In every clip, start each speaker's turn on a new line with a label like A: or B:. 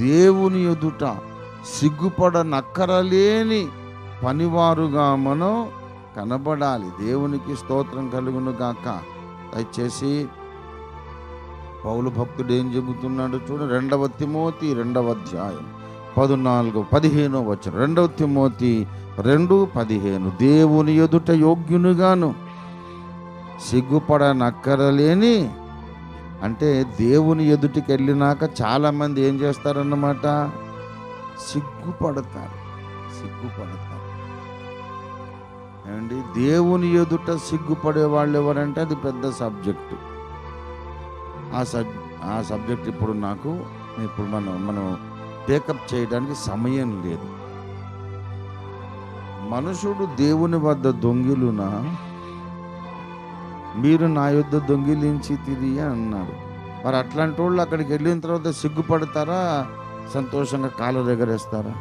A: దేవుని ఎదుట సిగ్గుపడనక్కరలేని పనివారుగా మనం కనబడాలి. దేవునికి స్తోత్రం కలుగును గాక. దయచేసి పౌలు భక్తుడు ఏం చెబుతున్నాడు చూడు. రెండవ తిమోతి రెండవ అధ్యాయం పద్నాలుగు పదిహేను వచ్చిన రెండవ తిమోతి రెండు పదిహేను. దేవుని ఎదుట యోగ్యునిగాను సిగ్గుపడనక్కరలేని అంటే దేవుని ఎదుటికి వెళ్ళినాక చాలామంది ఏం చేస్తారన్నమాట? సిగ్గుపడతారు. సిగ్గుపడతారు. ఏమండి? దేవుని ఎదుట సిగ్గుపడే వాళ్ళు ఎవరంటే అది పెద్ద సబ్జెక్టు. ఆ సబ్ ఆ సబ్జెక్ట్ ఇప్పుడు నాకు ఇప్పుడు మనం మనం టేకప్ చేయడానికి సమయం లేదు. మనుషుడు దేవుని వద్ద దొంగిలున? మీరు నా యుద్ధ దొంగిలించి తిరిగి అన్నాడు. మరి అట్లాంటి వాళ్ళు అక్కడికి వెళ్ళిన తర్వాత సిగ్గుపడతారా? సంతోషంగా కాలు దగ్గరేస్తారా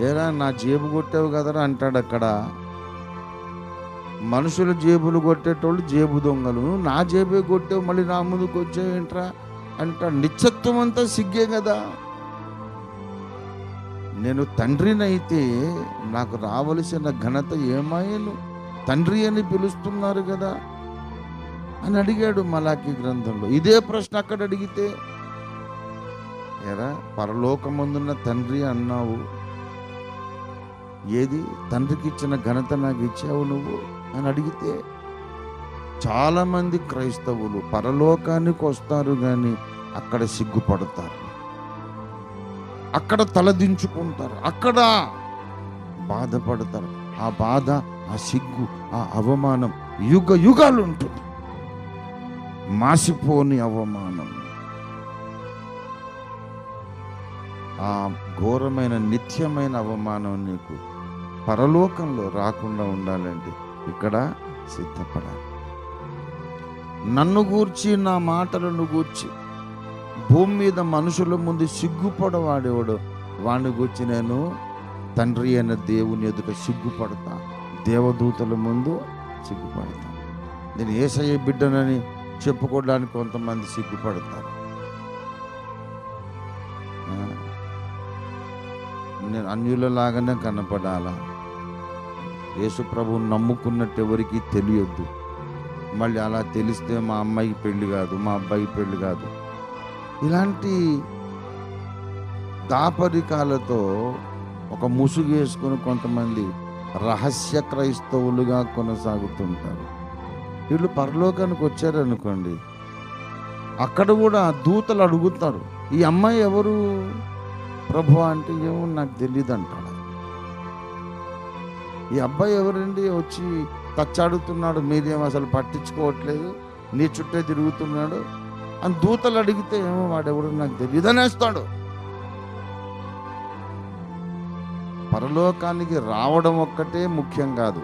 A: ఏరా నా జేబు కొట్టావు కదరా అంటాడు అక్కడ. మనుషుల జేబులు కొట్టేటోళ్ళు జేబు దొంగలు. నా జేబే కొట్టావు మళ్ళీ నా ముందుకు వచ్చావేంట్రా? అంటాడు. నిత్యత్వం అంతా సిగ్గే కదా. నేను తండ్రినైతే నాకు రావలసిన ఘనత ఏమాయను తండ్రి అని పిలుస్తున్నారు కదా అని అడిగాడు మలాకి గ్రంథంలో. ఇదే ప్రశ్న అక్కడ అడిగితే ఎరా పరలోకమందున్న తండ్రి అన్నావు. ఏది? తండ్రికి ఇచ్చిన ఘనత నాకు ఇచ్చావు నువ్వు? అని అడిగితే చాలామంది క్రైస్తవులు పరలోకానికి వస్తారు కానీ అక్కడ సిగ్గుపడతారు. అక్కడ తలదించుకుంటారు. అక్కడ బాధపడతారు. ఆ బాధ ఆ సిగ్గు ఆ అవమానం యుగ యుగాలు ఉంటుంది మాసిపోని అవమానం. ఆ ఘోరమైన నిత్యమైన అవమానం నీకు పరలోకంలో రాకుండా ఉండాలంటే ఇక్కడ సిద్ధపడాలి. నన్ను గూర్చి నా మాటలను గూర్చి భూమి మీద మనుషుల ముందు సిగ్గుపడవాడేవాడు వాడిని గూర్చి నేను తండ్రి అయిన దేవుని ఎదుట సిగ్గుపడతాను దేవదూతల ముందు సిగ్గుపడతాం. నేను ఏసయ్య బిడ్డనని చెప్పుకోవడానికి కొంతమంది సిగ్గుపడతారు. నేను అన్యులలాగానే కనపడాలా? యేసు ప్రభువుని నమ్ముకున్నట్టు ఎవరికి తెలియద్దు. మళ్ళీ అలా తెలిస్తే మా అమ్మాయికి పెళ్ళి కాదు మా అబ్బాయికి పెళ్ళి కాదు. ఇలాంటి దాపరికాలతో ఒక ముసుగు వేసుకుని కొంతమంది రహస్య క్రైస్తవులుగా కొనసాగుతుంటారు. వీళ్ళు పరలోకానికి వచ్చారనుకోండి అక్కడ కూడా దూతలు అడుగుతారు ఈ అమ్మాయి ఎవరు? ప్రభు అంటే ఏమో నాకు తెలియదు అంటాడు ఈ అబ్బాయి ఎవరండి? వచ్చి తచ్చాడుతున్నాడు మీరేం అసలు పట్టించుకోవట్లేదు? నీ చుట్టే తిరుగుతున్నాడు? అని దూతలు అడిగితే ఏమో వాడెవడు నాకు తెలియదు అనేస్తాడు పరలోకానికి రావడం ఒక్కటే ముఖ్యం కాదు.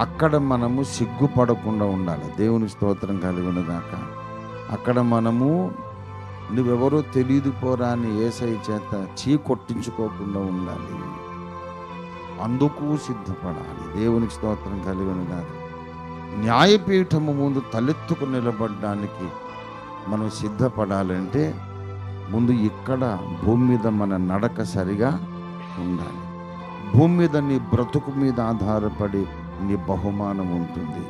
A: అక్కడ మనము సిగ్గుపడకుండా ఉండాలి. దేవుని స్తోత్రం కలిగిన గాక అక్కడ మనము నువ్వెవరో తెలియదు పోరా అని ఏసై చేత చీ కొట్టించుకోకుండా ఉండాలి. అందుకు సిద్ధపడాలి. దేవునికి స్తోత్రం కలిగిన గాక న్యాయపీఠము ముందు తలెత్తుకు నిలబడడానికి మనం సిద్ధపడాలంటే ముందు ఇక్కడ భూమి మీద మన నడక సరిగా ఉండాలి. భూమి మీద నీ బ్రతుకు మీద ఆధారపడి నీ బహుమానం ఉంటుంది.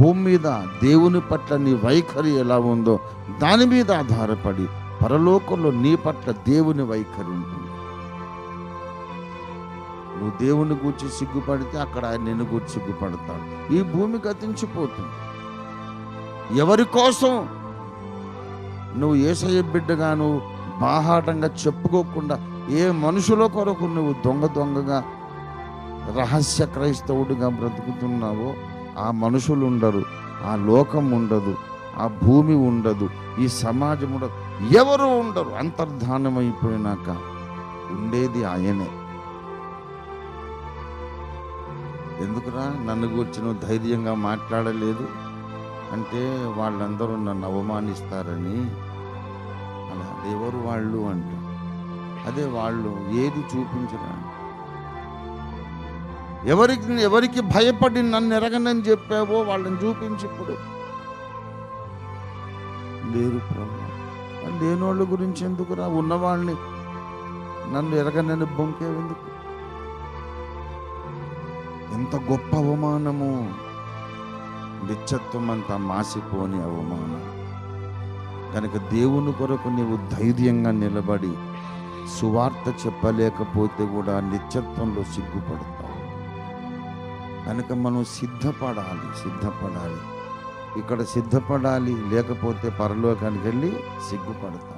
A: భూమి మీద దేవుని పట్ల నీ వైఖరి ఎలా ఉందో దాని మీద ఆధారపడి పరలోకంలో నీ పట్ల దేవుని వైఖరి ఉంటుంది. నువ్వు దేవుని గూర్చి సిగ్గుపడితే అక్కడ ఆయన నిన్ను గూర్చి సిగ్గుపడతాడు. ఈ భూమి గతించిపోతుంది. ఎవరి కోసం? నువ్వు ఏసయ్య బిడ్డగా నువ్వు బాహాటంగా చెప్పుకోకుండా ఏ మనుషుల కొరకు నువ్వు దొంగ దొంగగా రహస్య క్రైస్తవుడిగా బ్రతుకుతున్నావో ఆ మనుషులు ఉండరు ఆ లోకం ఉండదు ఆ భూమి ఉండదు ఈ సమాజం ఉండదు ఎవరు ఉండరు. అంతర్ధానం అయిపోయినాక ఉండేది ఆయనే. ఎందుకురా నన్ను గురించి నువ్వు ధైర్యంగా మాట్లాడలేదు? అంటే వాళ్ళందరూ నన్ను అవమానిస్తారని? అలా ఎవరు వాళ్ళు అంటారు అదే వాళ్ళు ఏది చూపించరా? ఎవరికి ఎవరికి భయపడి నన్ను ఎరగనని చెప్పావో వాళ్ళని చూపించి ఇప్పుడు. లేరు ప్రభు. మరి లేనోళ్ళ గురించి ఎందుకురా? ఉన్నవాళ్ళని నన్ను ఎరగనని బొంకేవెందుకు ఎంత గొప్ప అవమానము. నిత్యత్వం అంతా మాసిపోని అవమానం. కనుక దేవుని కొరకు నీవు ధైర్యంగా నిలబడి సువార్త చెప్పలేకపోతే కూడా నిత్యత్వంలో సిగ్గుపడతాం. కనుక మనం సిద్ధపడాలి సిద్ధపడాలి. ఇక్కడ సిద్ధపడాలి లేకపోతే పరలోకానికి వెళ్ళి సిగ్గుపడతాం.